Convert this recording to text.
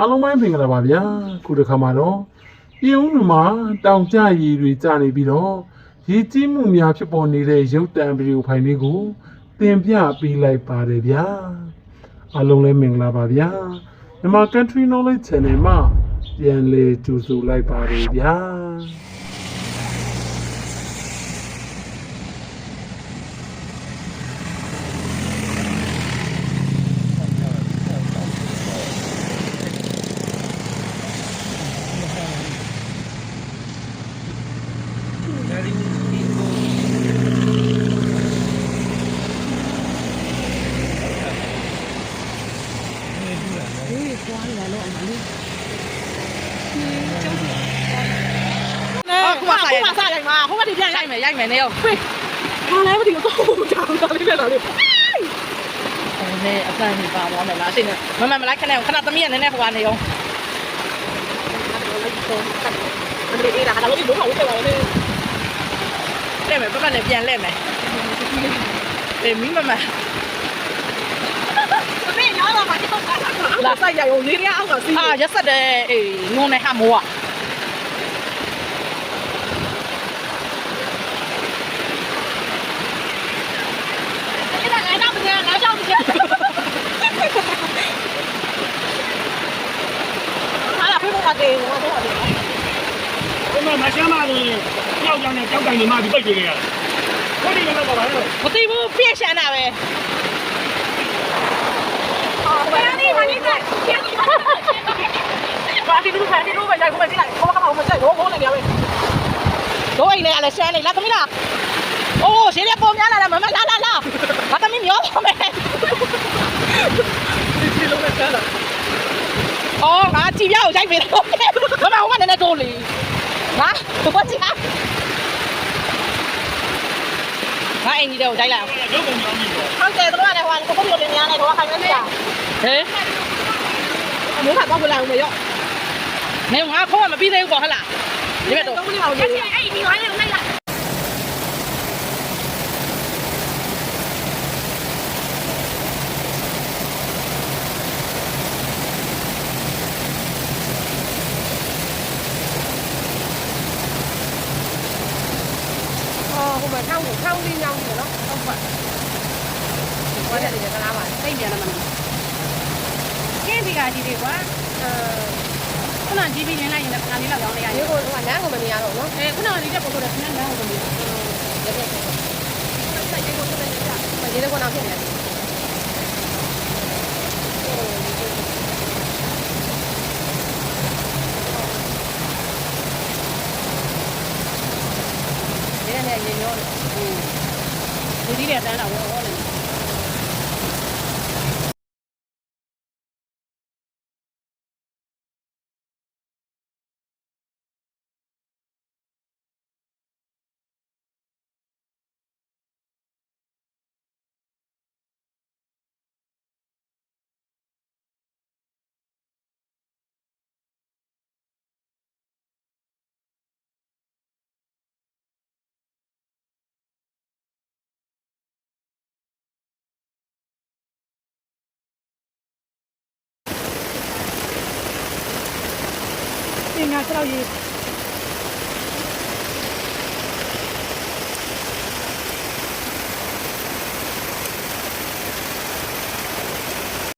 အားလုံးပဲမင်္ဂလာပါဗျာခုတစ်ခါမှာတော့ပြည်ဦးလူမှာတောင်ကျရည်တွေကျနေပြီးတော့ရည်ကြီးမှုများဖြစ်ပေါ်နေတဲ့ရုပ်တံဗီဒီယိုဖိုင်လေးကိုတင်ပြပေးလိုက်ပါတယ်ဗျာအားလုံးလည်းမင်္ဂလာပါဗျာမြန်မာ Country Knowledge Channel မှာပြန်လည်ကြိုဆိုလိုက်ပါတယ်ဗျာ 光来了，哪里？嗯，就是。啊，古马赛，古马赛来嘛，好嘛，这边来没，来没呢？喂，他来不停，都讲า那边了的。นี่อาจารย์มีปล้วมาถึงก็หมอนแบบนั้นสิเนี่ยมันมันมันไล่คะแนนขนาดตะเมียนแน่ๆพวกวันเดียวมันดีนะเราไม่รู้ของเราเลยเล่นไหมป้าป้าเล่นยันเล่นไหมเอ็มมิ้งมาไหม လာပါတော့လာဆိုင်ရုံလေးရအောင်ပါစီအာရက်ဆက်တယ်အေးနုံနဲ့ဟာမိုးอ่ะတယ်ဟောတော့တယ်။ဘယ်မှာမရှမ်းမလို့ကြောက်ကြောင်နဲ့ကြောက်ကြိုင်နေမှဒီပိတ်ကြည့်ခဲ့ရတယ်။ဟုတ်တယ်လည်းတော့ပါလား။မသိဘူးပြည့်ရှမ်းတာပဲ။ တော့အိမ်နဲ့အလဲရှမ်းနေလာသမီးလားအိုးရှင်းရပုံများလာလားမမလာလာလာငါသမီးမျောပါမယ်ဒီလိုပဲဆန်းလာအော်ငါကြည်ပြားကိုရိုက်ပေးတယ်မမဟိုကနည်းနည်းတိုးလေဟာဘာကြည့်ဟာငါ အင်ကြီးတွေကိုရိုက်လိုက်အောင်ရုပ်ပုံကြောင်းကြီးပေါ့ဟုတ်တယ်တို့ကလည်းဟိုကကိုကိုလိုလင်းများနေတော့ခိုင်မနေရဟဲ့အမိုးကတော့ဘယ်လာဦးမရောနေငါခေါ်မပြီးသေးဘူးပေါ့ဟဟလားဒီဘက်တော့အဲ့ဒီအဲ့ဒီဝိုင်းနေလိုက်လာ ဟိုမှာထောင်းကိုထောင်းလေးညောင်းတယ်နော်ဟုတ်ပါဘာလဲဒီကလားပါစိတ်ပြန်လာမှာကင်းစီကကြီးတွေကွာအဲခုနကြီးပြီးရင်းလိုက်ရင်လည်းခဏလေးလောက်ရောင်းလိုက်ရဒီတယ်ကိုဟိုကလမ်းကိုမနေရတော့နော်အဲခုနကဒီတက်ပေါ်တော့ခဏလမ်းကိုမပြီးရတဲ့စိတ်ကိုစိတ်နဲ့ကြာမဒီလည်းကတော့ဖြစ်နေတယ် ဒီနေ့ရေရောတယ်ဒီကြီးတွေတန်းတာဝေါ်ဝေါ်နေ ငါကြောက်ရေး